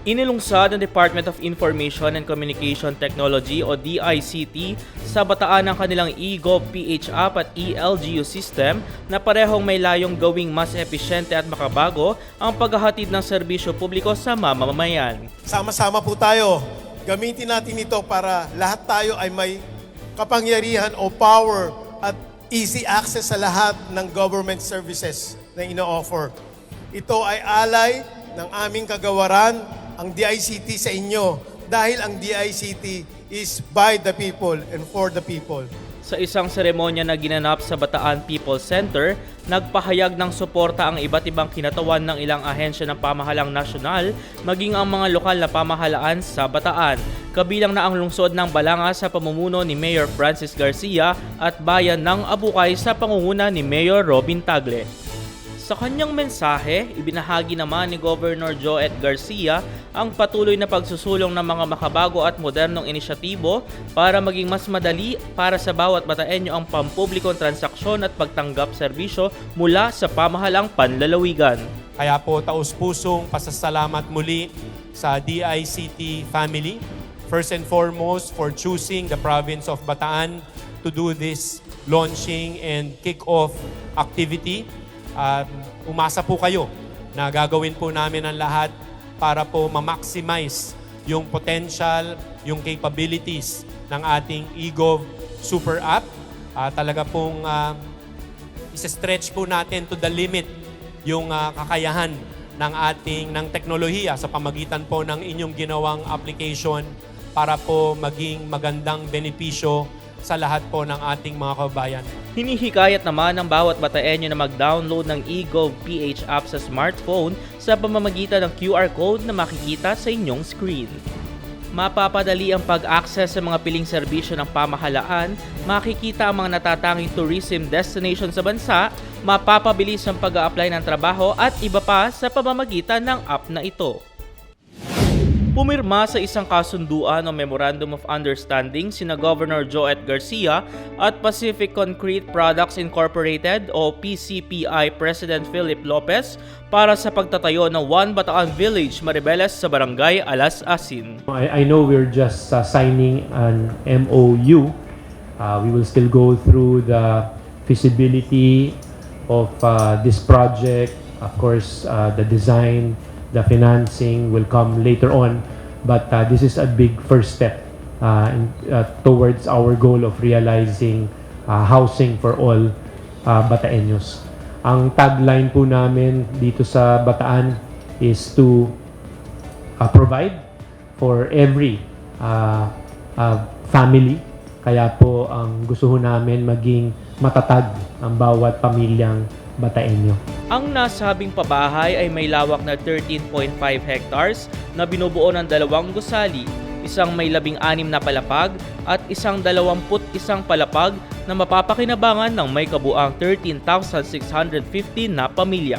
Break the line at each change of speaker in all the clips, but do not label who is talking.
Inilungsad ng Department of Information and Communication Technology o DICT sa bataan ng kanilang eGov PH app at ELGU system na parehong may layong gawing mas epesyente at makabago ang paghahatid ng serbisyo publiko sa mamamayan.
Sama-sama po tayo. Gamitin natin ito para lahat tayo ay may kapangyarihan o power at easy access sa lahat ng government services na ino-offer. Ito ay alay ng aming kagawaran, ang DICT sa inyo, dahil ang DICT is by the people and for the people.
Sa isang seremonya na ginanap sa Bataan People Center, nagpahayag ng suporta ang iba't ibang kinatawan ng ilang ahensya ng pamahalang nasyonal, maging ang mga lokal na pamahalaan sa Bataan. Kabilang na ang lungsod ng Balanga sa pamumuno ni Mayor Francis Garcia at bayan ng Abukay sa pangunguna ni Mayor Robin Tagle. Sa kanyang mensahe, ibinahagi naman ni Governor Joet Garcia ang patuloy na pagsusulong ng mga makabago at modernong inisyatibo para maging mas madali para sa bawat bataenyo ang pampublikong transaksyon at pagtanggap serbisyo mula sa pamahalang panlalawigan.
Kaya po taus-pusong pasasalamat muli sa DICT family. First and foremost for choosing the province of Bataan to do this launching and kick-off activity. Um, umasa po kayo na gagawin po namin ang lahat para po ma-maximize yung potential, yung capabilities ng ating eGov Super App. Ah, talaga pong ah, isa-stretch po natin to the limit yung ah, kakayahan ng ating ng teknolohiya sa pamagitan po ng inyong ginawang application para po maging magandang benepisyo sa lahat po ng ating mga kababayan.
Hinihikayat naman ng bawat bataenyo na mag-download ng eGov PH app sa smartphone sa pamamagitan ng QR code na makikita sa inyong screen. Mapapadali ang pag-access sa mga piling serbisyo ng pamahalaan, makikita ang mga natatanging tourism destination sa bansa, mapapabilis ang pag apply ng trabaho at iba pa sa pamamagitan ng app na ito. Pumirma sa isang kasunduan o Memorandum of Understanding sina Governor Joet Garcia at Pacific Concrete Products Incorporated o PCPI President Philip Lopez para sa pagtatayo ng One Bataan Village Maribeles sa Barangay Alas Asin.
I, I know we're just uh, signing an MOU. Uh, we will still go through the feasibility of uh, this project. Of course, uh, the design, the financing will come later on. But uh, this is a big first step uh, in, uh, towards our goal of realizing uh, housing for all uh, Bataeños. Ang tagline po namin dito sa Bataan is to uh, provide for every uh, uh, family. Kaya po ang gusto namin maging matatag ang bawat pamilyang Bataenyo.
Ang nasabing pabahay ay may lawak na 13.5 hectares na binubuo ng dalawang gusali, isang may labing anim na palapag at isang dalawamput isang palapag na mapapakinabangan ng may kabuang 13,650 na pamilya.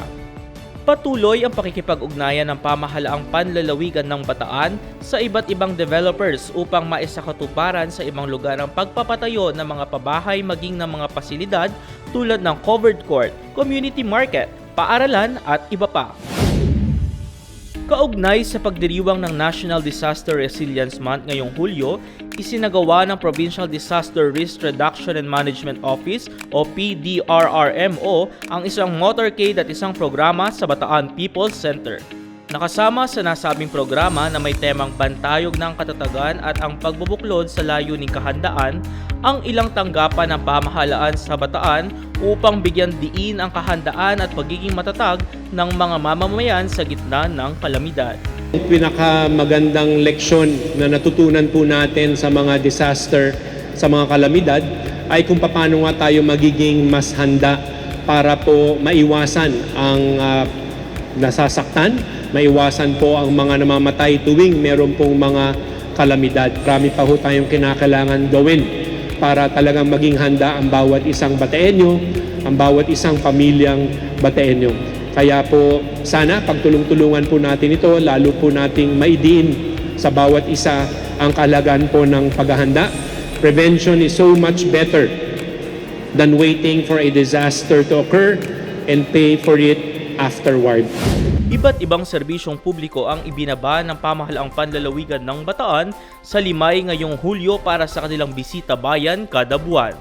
Patuloy ang pakikipag-ugnayan ng pamahalaang panlalawigan ng Bataan sa iba't ibang developers upang maisakatuparan sa ibang lugar ang pagpapatayo ng mga pabahay maging ng mga pasilidad tulad ng covered court, community market, paaralan at iba pa. Kaugnay sa pagdiriwang ng National Disaster Resilience Month ngayong Hulyo, isinagawa ng Provincial Disaster Risk Reduction and Management Office o PDRRMO ang isang motorcade at isang programa sa Bataan People's Center. Nakasama sa nasabing programa na may temang bantayog ng katatagan at ang pagbubuklod sa layuning kahandaan, ang ilang tanggapan ng pamahalaan sa Bataan upang bigyan diin ang kahandaan at pagiging matatag ng mga mamamayan sa gitna ng kalamidad.
Ang pinakamagandang leksyon na natutunan po natin sa mga disaster, sa mga kalamidad, ay kung paano nga tayo magiging mas handa para po maiwasan ang ah, nasasaktan, maiwasan po ang mga namamatay tuwing meron pong mga kalamidad. Marami pa ho tayong kinakailangan gawin para talagang maging handa ang bawat isang Bataenyo, ang bawat isang pamilyang Bataenyo. Kaya po sana pagtulong-tulungan po natin ito, lalo po nating maidiin sa bawat isa ang kahalagaan po ng paghahanda. Prevention is so much better than waiting for a disaster to occur and pay for it
afterward.
Iba't ibang serbisyong publiko ang ibinaba ng pamahalaang panlalawigan ng Bataan sa Limay ngayong Hulyo para sa kanilang bisita bayan kada buwan.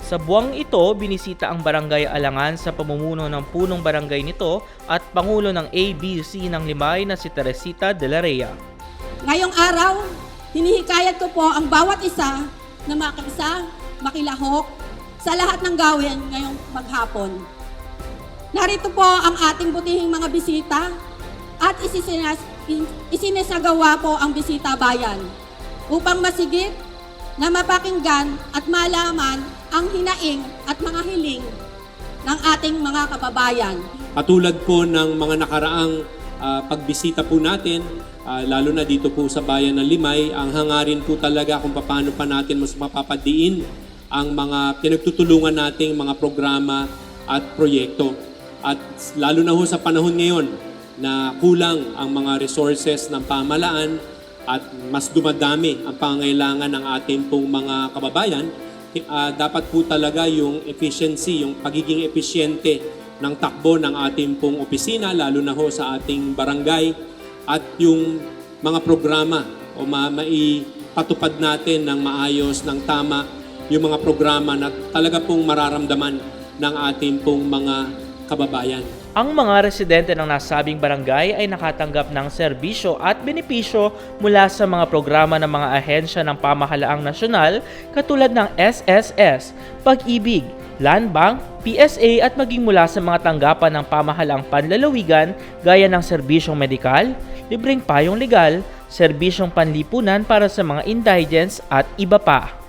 Sa buwang ito, binisita ang Barangay Alangan sa pamumuno ng punong barangay nito at Pangulo ng ABC ng Limay na si Teresita de la Rea.
Ngayong araw, hinihikayat ko po ang bawat isa na makisa, makilahok sa lahat ng gawin ngayong maghapon. Narito po ang ating butihing mga bisita at isisinas, isinisagawa po ang bisita bayan upang masigit na mapakinggan at malaman ang hinaing at mga hiling ng ating mga kababayan.
Katulad po ng mga nakaraang ah, pagbisita po natin, ah, lalo na dito po sa bayan ng Limay, ang hangarin po talaga kung paano pa natin mas mapapadiin ang mga pinagtutulungan nating mga programa at proyekto. At lalo na ho sa panahon ngayon na kulang ang mga resources ng pamalaan at mas dumadami ang pangailangan ng ating pong mga kababayan, ah, dapat po talaga yung efficiency, yung pagiging episyente ng takbo ng ating pong opisina, lalo na ho sa ating barangay, at yung mga programa o ma maipatupad natin ng maayos, ng tama, yung mga programa na talaga pong mararamdaman ng ating pong mga kababayan.
Ang mga residente ng nasabing barangay ay nakatanggap ng serbisyo at benepisyo mula sa mga programa ng mga ahensya ng pamahalaang nasyonal katulad ng SSS, Pag-ibig, Land Bank, PSA at maging mula sa mga tanggapan ng pamahalaang panlalawigan gaya ng serbisyong medikal, libreng payong legal, serbisyong panlipunan para sa mga indigents at iba pa.